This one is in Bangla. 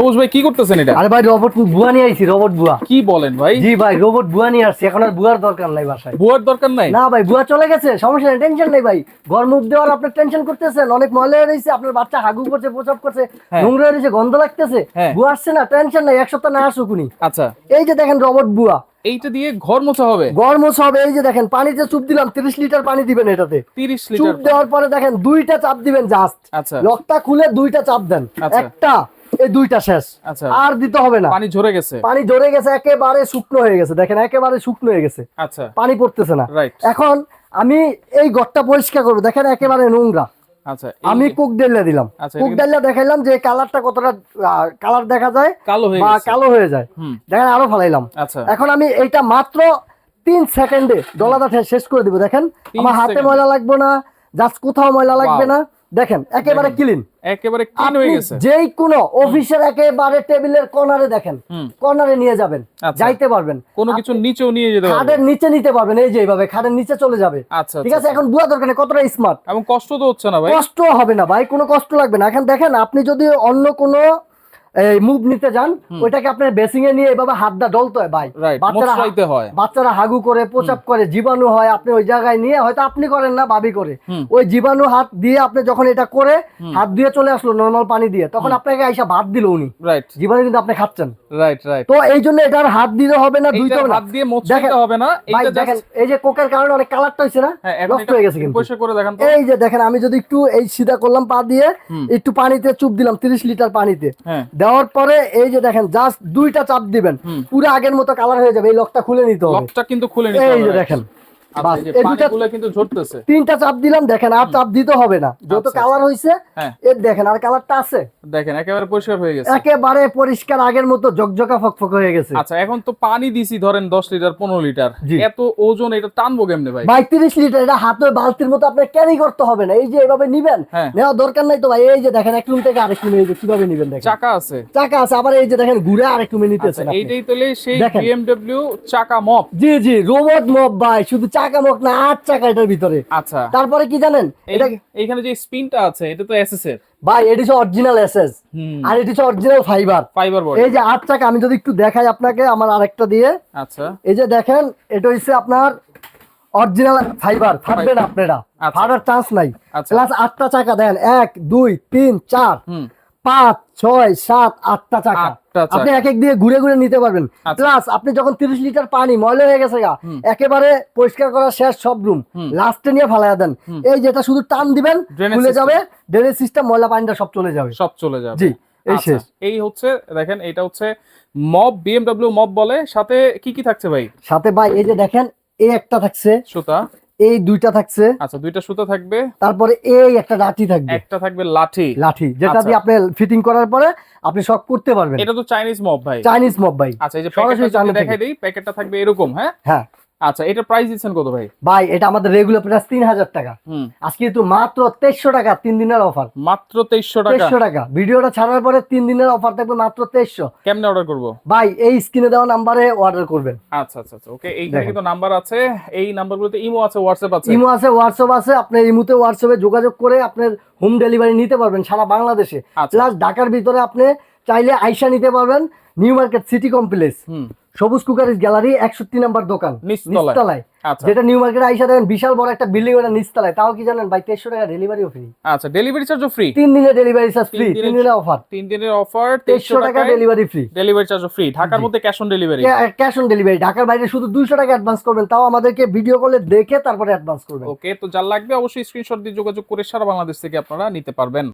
সবুজ ভাই কি করতেছেন এটা? আরে ভাই রোবট বুয়া নিয়ে আইছি রোবট বুয়া। কি বলেন ভাই? জি ভাই রোবট বুয়া নিয়ে আসছি এখন আর বুয়ার দরকার নাই বাসায়। বুয়ার দরকার নাই? না ভাই বুয়া চলে গেছে সমস্যা নেই টেনশন নেই ভাই। ঘর মুখ দেওয়ার আপনি টেনশন করতেছেন অনেক ময়লা রয়েছে আপনার বাচ্চা হাগু করছে প্রসাব করছে। নোংরা রয়েছে গন্ধ লাগতেছে। বুয়া আসছে না টেনশন নাই এক সপ্তাহ না আসুক উনি। আচ্ছা। এই যে দেখেন রোবট বুয়া। এইটা দিয়ে ঘর মোছা হবে? গরম হবে এই যে দেখেন পানিতে চুপ দিলাম তিরিশ লিটার পানি দিবেন এটাতে। চুপ দেওয়ার পরে দেখেন দুইটা চাপ দিবেন জাস্ট আচ্ছা। লকটা খুলে দুইটা চাপ দেন। আচ্ছা। একটা এই দুইটা শেষ। আচ্ছা। আর দিতে হবে না। পানি ঝরে গেছে। পানি ধরে গেছে একেবারে শুকনো হয়ে গেছে। দেখেন একেবারে শুকনো হয়ে গেছে। আচ্ছা। পানি পড়তেছে না। এখন আমি এই ঘরটা পরিষ্কার করব। দেখেন একেবারে নোংরা। আচ্ছা আমি কুক ডালিয়া দিলাম। আচ্ছা, কুক ডালিয়া দেখাইলাম যে কালারটা কতটা কালার দেখা যায় কালো হয়ে বা কালো হয়ে যায়। দেখেন আরও ফালাইলাম। এখন আমি এইটা মাত্র তিন সেকেন্ডে ডলাটা শেষ করে দিব। দেখেন আমার হাতে ময়লা লাগবে না জাস্ট কোথাও ময়লা লাগবে না। দেখেন একেবারে। ক্লিন একেবারে ক্লিন হয়ে গেছে। যেই কোনো অফিসের একেবারে টেবিলের কর্নারে দেখেন হুম। কর্নারে নিয়ে যাবেন আচ্ছা। যাইতে পারবেন। কোনো কিছু নিচেও নিয়ে যেতে পারবেন। খাদের নিচে নিতে পারবেন এই যে এইভাবে খাদের নিচে চলে যাবে। আচ্ছা ঠিক আছে আচ্ছা। এখন বুয়া দরকার নেই কতটা স্মার্ট এবং কষ্ট তো হচ্ছে না ভাই। কষ্ট হবে না ভাই কোনো কষ্ট লাগবে না। এখন দেখেন আপনি যদি অন্য কোনো এই মুভ নিতে যান ওইটাকে আপনার বেসিং এ নিয়ে এভাবে হাত দা ডলতে হয় ভাই। বাচ্চারা হয়। বাচ্চারা হাগু করে প্রচাপ করে জীবাণু হয় আপনি ওই জায়গায় নিয়ে হয়তো আপনি করেন না ভাবি করে। ওই জীবাণু হাত দিয়ে আপনি যখন এটা করে হাত দিয়ে চলে আসলো নর্মাল পানি দিয়ে তখন আপনাকে আইসা ভাত দিল উনি। জীবাণু কিন্তু আপনি খাচ্ছেন। রাইট রাইট তো এই জন্য এটার হাত দিতে হবে না না হাত দিয়ে দেখেন, হবে না ভাই দেখেন এই যে কোকের কারণে অনেক কালারটা হয়েছে না হ্যাঁ নষ্ট হয়ে গেছে কিন্তু। পরিষ্কার করে দেখান এই যে দেখেন আমি যদি একটু এই সিধা করলাম পা দিয়ে একটু পানিতে চুপ দিলাম তিরিশ লিটার পানিতে। হ্যাঁ। দেওয়ার পরে এই যে দেখেন জাস্ট দুইটা চাপ দিবেন। পুরো আগের মতো কালার হয়ে যাবে এই লকটা খুলে নিতে হবে। লকটা কিন্তু খুলে নিতে হবে দেখেন এই যে পানিগুলো কিন্তু ঝরতেছে। তিনটা চাপ দিলাম দেখেন আর চাপ দিতে হবে না। যত আচ্ছা, কালার হয়েছে হ্যাঁ। এর দেখেন আর কালারটা আছে। দেখেন একেবারে পরিষ্কার হয়ে গেছে। একেবারে পরিষ্কার আগের মতো জকজকা ফকফক হয়ে গেছে। আচ্ছা এখন তো পানি দিছি ধরেন দশ লিটার পনেরো লিটার। এত ওজন এটা টানবো কেমনে ভাই? ভাই তিরিশ লিটার এটা হাতে বালতির মতো আপনি ক্যারি করতে হবে না। এই যে এভাবে নিবেন হ্যাঁ। নেওয়ার দরকার নাই তো ভাই। এই যে দেখেন এক রুম থেকে আরেক রুমে এই যে কীভাবে নিবেন দেখেন। চাকা আছে। চাকা আছে আবার এই যে দেখেন ঘুরে আরেক রুমে আচ্ছা নিতেছেন এইটাই তাহলে সেই চাকা মপ জি জি রোবট মব ভাই শুধু চাকা মক না আট চাকা এটার ভিতরে। আচ্ছা। তারপরে কি জানেন? এটা এইখানে যে স্পিনটা আছে এটা তো এসএস এর। ভাই এটি হচ্ছে অরিজিনাল এসএস আর এটি হচ্ছে অরিজিনাল ফাইবার ফাইবার বডি এই যে আট চাকা আমি যদি একটু দেখাই আপনাকে আমার আরেকটা দিয়ে। আচ্ছা। এই যে দেখেন এটা হচ্ছে আপনার অরিজিনাল ফাইবার ফাটবে না আপনারা আচ্ছা। ফাটার চান্স নাই। আচ্ছা। প্লাস আটটা চাকা দেন এক দুই তিন চার। হুম। পাঁচ ছয় সাত আটটা চাকা। আপনি এক এক দিয়ে ঘুরে ঘুরে নিতে পারবেন। আচ্ছা। প্লাস আপনি যখন তিরিশ লিটার পানি ময়লা হয়ে গেছে গা একেবারে পরিষ্কার করা শেষ সব রুম লাস্টে নিয়ে ফালাইয়া দেন। এই যেটা শুধু টান দিবেন খুলে যাবে ড্রেনেজ সিস্টেম ময়লা পানিটা সব চলে যাবে। সব চলে যাবে। জি, এই আচ্ছা, শেষ। এই হচ্ছে দেখেন এটা হচ্ছে মব বিএমডব্লিউ মব বলে। সাথে কি কি থাকছে ভাই? সাথে ভাই এই যে দেখেন এই একটা থাকছে। সুতা। এই দুইটা থাকছে। আচ্ছা দুইটা সুতো থাকবে। তারপরে এই একটা লাঠি থাকবে। একটা থাকবে লাঠি। লাঠি যেটা আচ্ছা। দিয়ে আপনি ফিটিং করার পরে আপনি সব করতে পারবেন। এটা তো চাইনিজ মব ভাই। চাইনিজ মব ভাই। আচ্ছা এই যে সরাসরি দেখাই দেই প্যাকেটটা থাকবে এরকম হ্যাঁ? হ্যাঁ। আচ্ছা এটা প্রাইস দিচ্ছেন কত ভাই? ভাই এটা আমাদের রেগুলার প্রাইস তিন হাজার টাকা। হুম। আজকে কিন্তু মাত্র তেইশশো টাকা তিন দিনের অফার মাত্র তেইশশো টাকা? তেইশশো টাকা। ভিডিওটা ছাড়ার পরে তিন দিনের অফার থাকবে মাত্র তেইশশো। কেমনে অর্ডার করব? ভাই এই স্ক্রিনে দেওয়া নাম্বারে অর্ডার করবেন। আচ্ছা আচ্ছা আচ্ছা ওকে এইখানে। কিন্তু নাম্বার আছে। এই নাম্বারগুলোতে ইমো আছে হোয়াটসঅ্যাপ আছে। ইমো আছে হোয়াটসঅ্যাপ আছে। আপনি ইমোতে হোয়াটসঅ্যাপে যোগাযোগ করে আপনার হোম ডেলিভারি নিতে পারবেন সারা বাংলাদেশে। আচ্ছা। প্লাস ঢাকার ভিতরে আপনি চাইলে আইসা নিতে পারবেন নিউ মার্কেট সিটি কমপ্লেক্স হুম। সবুজ কুকারিজ গ্যালারি একষট্টি নাম্বার দোকান নিচতলায়। আচ্ছা। যেটা নিউ মার্কেট আইসা দেখেন বিশাল বড় একটা বিল্ডিং ওটা নিচতলায়। তাও কি জানেন ভাই তেইশশো টাকা ডেলিভারিও ফ্রি আচ্ছা ডেলিভারি চার্জও ফ্রি তিন দিনের ডেলিভারি চার্জ ফ্রি তিন দিনের- অফার তিন দিনের অফার তেইশশো টাকা ডেলিভারি ফ্রি ডেলিভারি চার্জও ফ্রি ঢাকার মধ্যে cash on delivery cash on delivery ঢাকার বাইরে শুধু দুইশো টাকা অ্যাডভান্স করবেন তাও আমাদেরকে ভিডিও কলে দেখে তারপরে অ্যাডভান্স করবেন। ওকে তো যার লাগবে অবশ্যই স্ক্রিনশট দিয়ে যোগাযোগ করে সারা বাংলাদেশ থেকে আপনারা নিতে পারবেন।